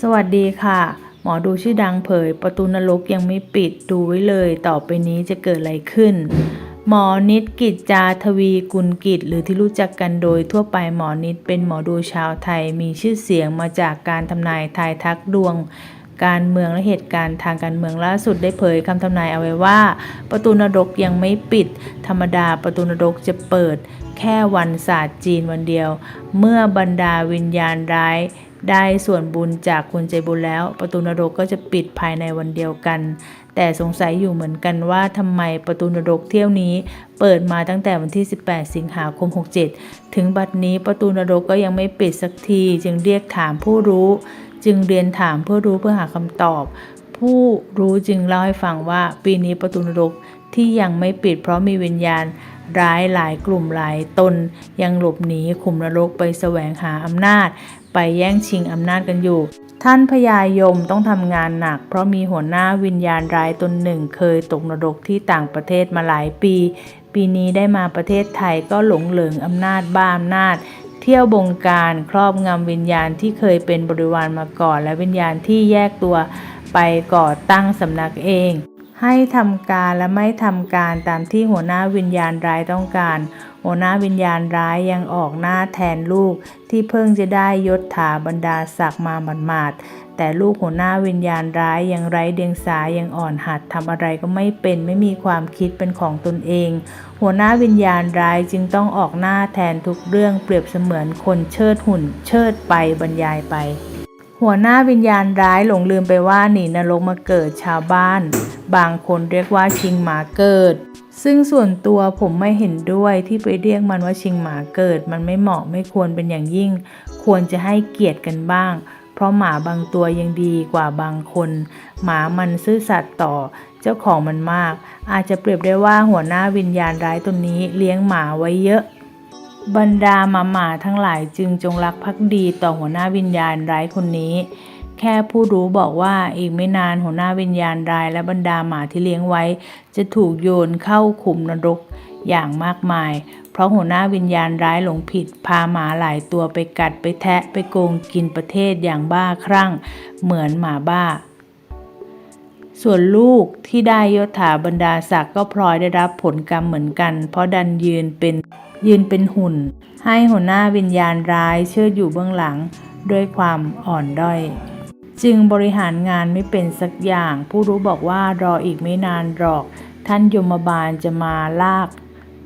สวัสดีค่ะ หมอดูชื่อดังเผย ประตูนรกยังไม่ปิดดูไว้เลย ต่อไปนี้จะเกิดอะไรขึ้น หมอนิดกิจจาทวีกุลกิจ หรือที่รู้จักกันโดยทั่วไปหมอนิดเป็นหมอดูชาวไทยมีชื่อเสียงมาจากการทำนายทายทักดวงการเมืองและเหตุการณ์ทางการเมืองล่าสุดได้เผยคำทำนายเอาไว้ว่า ประตูนรกยังไม่ปิด ธรรมดาประตูนรกจะเปิด แค่วันศาสตร์จีนวันเดียว เมื่อบรรดาวิญญาณร้าย ได้ส่วนบุญจากคนใจบุญแล้ว ประตูนรกก็จะปิดภายในวันเดียวกัน แต่สงสัยอยู่เหมือนกันว่าทำไมประตูนรกเที่ยวนี้ เปิดมาตั้งแต่วันที่ 18 สิงหาคม 67 ถึงบัดนี้ประตูนรกก็ยังไม่ปิดสักที จึงเรียกถามผู้รู้ จึงเรียนถามเพื่อรู้เพื่อหาคำตอบ ผู้รู้จึงเล่าให้ฟังว่าปีนี้ประตูนรกที่ยังไม่ปิดเพราะมีวิญญาณ ร้ายหลายกลุ่มหลายตน ยังหลบหนีขุมนรกไปแสวงหาอำนาจ ไปแย่งชิงอำนาจกันอยู่ ท่านพญายมต้องทำงานหนัก เพราะมีหัวหน้าวิญญาณร้ายตนหนึ่ง เคยตกนรกที่ต่างประเทศมาหลายปี ปีนี้ได้มาประเทศไทยก็หลงเหลิงอำนาจบ้าอำนาจเที่ยวบงการครอบงำวิญญาณที่เคยเป็นบริวารมาก่อน และวิญญาณที่แยกตัวไปก่อตั้งสำนักเอง ให้ทำการและไม่ทำการตามที่หัวหน้าวิญญาณร้ายต้องการ หัวหน้าวิญญาณร้ายยังออกหน้าแทนลูกที่เพิ่งจะได้ยศถาบรรดาศักดิ์มาหมาดๆแต่ลูกหัวหน้าวิญญาณร้ายยังไร้เดียงสายังอ่อนหัดทำอะไรก็ไม่เป็นไม่มีความคิดเป็นของตนเอง หัวหน้าวิญญาณร้ายจึงต้องออกหน้าแทนทุกเรื่องเปรียบเสมือนคนเชิดหุ่น เชิดไปบรรยายไป หัวหน้าวิญญาณร้ายหลงลืมไปว่าหนีนรกมาเกิดชาวบ้าน บางคนเรียกว่าชิงหมาเกิด ซึ่งส่วนตัวผมไม่เห็นด้วยที่ไปเรียกมันว่าชิงหมาเกิด มันไม่เหมาะไม่ควรเป็นอย่างยิ่ง ควรจะให้เกียรติกันบ้าง เพราะหมาบางตัวยังดีกว่าบางคน หมามันซื่อสัตย์ต่อเจ้าของมันมาก อาจจะเปรียบได้ว่าหัวหน้าวิญญาณร้ายตัวนี้เลี้ยงหมาไว้เยอะบรรดาหมาหมาทั้งหลายจึงจงรักภักดีต่อหัวหน้าวิญญาณร้ายคนนี้ แค่ผู้รู้บอกว่าอีกไม่นานหัวหน้าวิญญาณร้ายและบรรดาหมาที่เลี้ยงไว้ จะถูกโยนเข้าขุมนรกอย่างมากมาย เพราะหัวหน้าวิญญาณร้ายหลงผิด พาหมาหลายตัวไปกัดไปแทะไปโกงกินประเทศอย่างบ้าคลั่ง เหมือนหมาบ้า ส่วนลูกที่ได้ยศถาบรรดาศักดิ์ก็พลอยได้รับผลกรรมเหมือนกัน เพราะดันยืนเป็นยืนเป็นหุ่น ให้หัวหน้าวิญญาณร้ายเชื่ออยู่เบื้องหลังด้วยความอ่อนด้อย จึงบริหารงานไม่เป็นสักอย่าง ผู้รู้บอกว่ารออีกไม่นานหรอก ท่านยมบาลจะมาลาก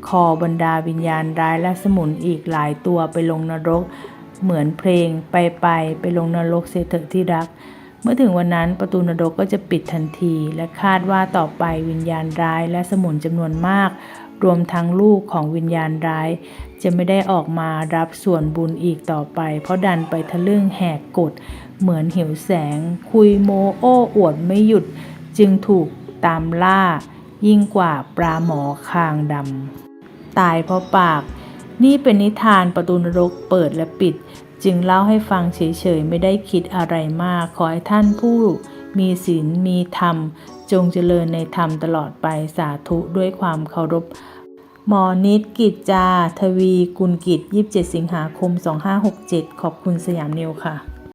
คอบรรดาวิญญาณร้ายและสมุนอีกหลายตัวไปลงนรก เหมือนเพลงไปไปไปลงนรกเสเถอะที่รัก เมื่อถึงวันนั้นประตูนรกก็จะปิดทันที และคาดว่าต่อไปวิญญาณร้ายและสมุนจำนวนมาก รวมทั้งลูกของวิญญาณร้าย จะไม่ได้ออกมารับส่วนบุญอีกต่อไป เพราะดันไปทะลึ่งแหกกฎ เหมือนหิวแสง คุยโมโอ้อวดไม่หยุด จึงถูกตามล่า ยิ่งกว่าปลาหมอคางดำตายเพราะปาก นี่เป็นนิทานประตูนรกเปิดและปิด จึงเล่าให้ฟังเฉยๆ ไม่ได้คิดอะไรมาก ขอให้ท่านผู้ มีศีลมีธรรม จงเจริญในธรรมตลอดไปสาธุด้วยความเคารพ หมอนิดกิจจา ทวี กุลกิจ 27 สิงหาคม 2567 ขอบคุณสยามนิวค่ะ